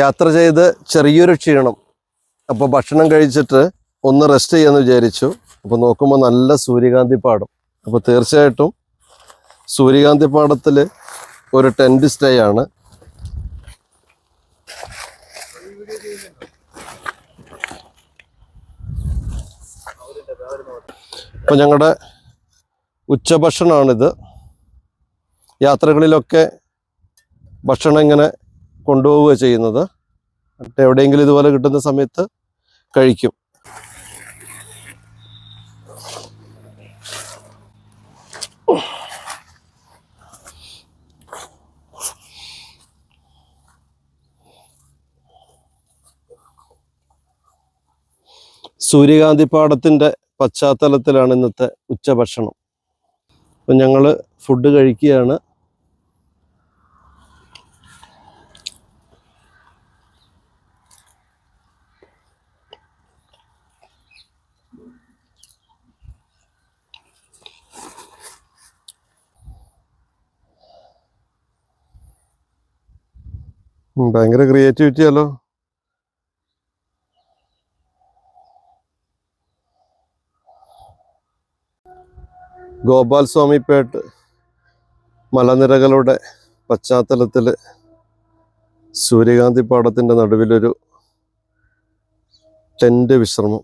യാത്ര ചെയ്ത് ചെറിയൊരു ക്ഷീണം. അപ്പോൾ ഭക്ഷണം കഴിച്ചിട്ട് ഒന്ന് റെസ്റ്റ് ചെയ്യാന്ന് വിചാരിച്ചു. അപ്പോൾ നോക്കുമ്പോൾ നല്ല സൂര്യകാന്തി പാടം. അപ്പോൾ തീർച്ചയായിട്ടും സൂര്യകാന്തി പാടത്തിൽ ഒരു ടെന്റ് സ്റ്റേ ആണ്. അപ്പോൾ ഞങ്ങളുടെ ഉച്ചഭക്ഷണമാണിത് യാത്രകളിലൊക്കെ ഭക്ഷണം ഇങ്ങനെ കൊണ്ടുപോവുക ചെയ്യുന്നത്. എന്നിട്ട് എവിടെയെങ്കിലും ഇതുപോലെ കിട്ടുന്ന സമയത്ത് കഴിക്കും. സൂര്യകാന്തി പാടത്തിന്റെ പശ്ചാത്തലത്തിലാണ് ഇന്നത്തെ ഉച്ചഭക്ഷണം. അപ്പം ഞങ്ങൾ ഫുഡ് കഴിക്കുകയാണ്. ഭയങ്കര ക്രിയേറ്റിവിറ്റി അല്ലോ. ഗോപാൽ സ്വാമിപ്പേട്ട് മലനിരകളുടെ പശ്ചാത്തലത്തിൽ സൂര്യകാന്തി പാടത്തിന്റെ നടുവിലൊരു ടെന്റ് വിശ്രമം.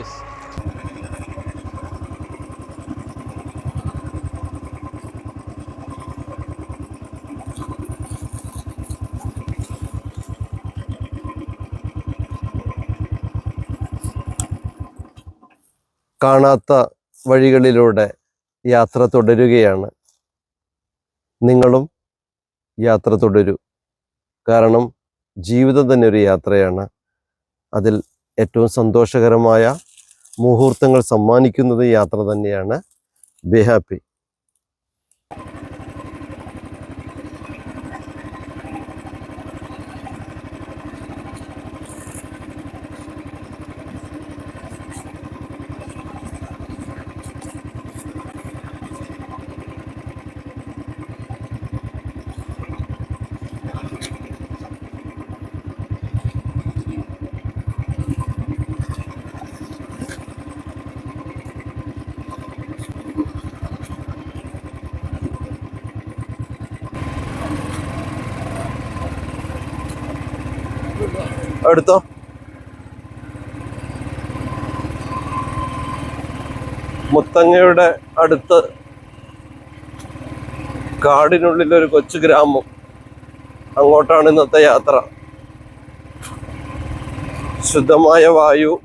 Base. കാണാത്ത വഴികളിലൂടെ യാത്ര തുടരുകയാണ്. നിങ്ങളും യാത്ര തുടരൂ. കാരണം ജീവിതം തന്നെ ഒരു യാത്രയാണ്. അതിൽ ഏറ്റവും സന്തോഷകരമായ മുഹൂർത്തങ്ങൾ സമ്മാനിക്കുന്നത് യാത്ര തന്നെയാണ് ബി എടുത്തോ? മുത്തങ്ങയുടെ അടുത്ത് കാടിനുള്ളിലൊരു കൊച്ചു ഗ്രാമം. അങ്ങോട്ടാണ് ഇന്നത്തെ യാത്ര. ശുദ്ധമായ വായു